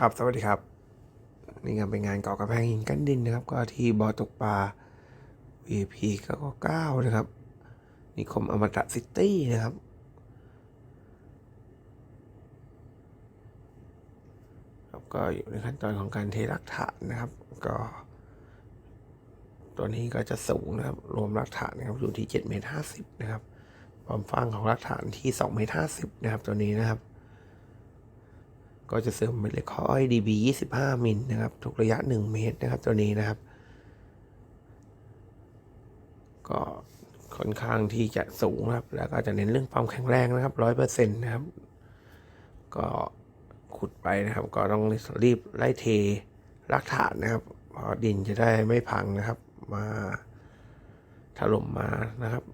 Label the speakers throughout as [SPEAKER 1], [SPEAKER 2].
[SPEAKER 1] ครับ สวัสดีครับ นี่งานเป็นงานก่อกระแพงหินกั้นดินนะครับ ก็ที่บ่อตกปลา VP 999นะครับนิคมอมตะซิตี้นะครับ ครับ ก็อยู่ในขั้นตอนของการเทรักฐานนะครับ ก็ ตัวนี้ก็จะสูงนะครับ รวมรักฐานนะครับอยู่ที่7เมตร50นะครับความฟ้างของรักฐานที่2เมตร50นะครับ ตัวนี้นะครับ ก็จะเสริมเป็นเล็กข้ออ้อย DB 25 มิลนะครับ ทุกระยะ 1 เมตรนะครับ ตัวนี้นะครับ ก็ค่อนข้างที่จะสูงนะครับ แล้วก็จะเน้นเรื่องความแข็งแรงนะครับ100%นะครับ ก็ขุดไปนะครับ ก็ต้องรีบไล่เทรากฐานนะครับ เพราะดินจะได้ไม่พังนะครับ มาถล่มมานะครับ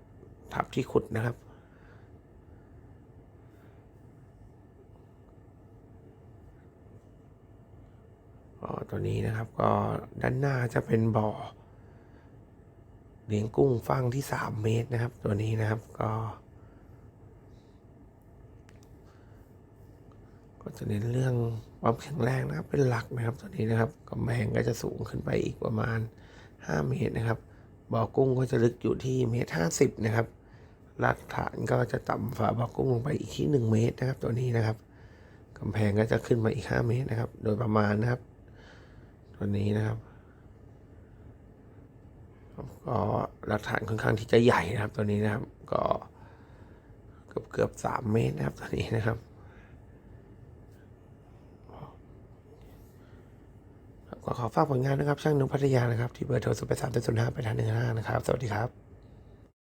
[SPEAKER 1] ทับที่ขุดนะครับ ตัวนี้นะครับก็ด้านหน้าจะเป็นบ่อเลี้ยงกุ้งฟังที่สามเมตรนะครับ ตัวนี้นะครับก็ ก็จะเน้นเรื่องความแข็งแรงนะครับเป็นหลักนะครับ ตัวนี้นะครับกำแพงก็จะสูงขึ้นไปอีกประมาณ 5 เมตรนะครับบ่อกุ้งก็จะลึกอยู่ที่เมตรห้าสิบนะครับรากฐานก็จะต่ำฝาบ่อกุ้งลงไปอีกที่หนึ่งเมตรนะครับ ตัวนี้นะครับกำแพงก็จะขึ้นมาอีก 5 เมตรนะครับ โดยประมาณนะครับ วนี้นะครับก็หลักฐานค่อนข้างที่จะใหญ่นะครับ ตัวนี้นะครับ ก็เกือบเกือบสามเมตรนะครับตัวนี้นะครับก็ขอฝากผลงานนะครับ ช่างนุพัทยานะครับ ที่เบอร์โทรศูนย์แปดสามเจ็ดศูนย์ห้าแปทาหนึ่งห้านะครับ สวัสดีครับ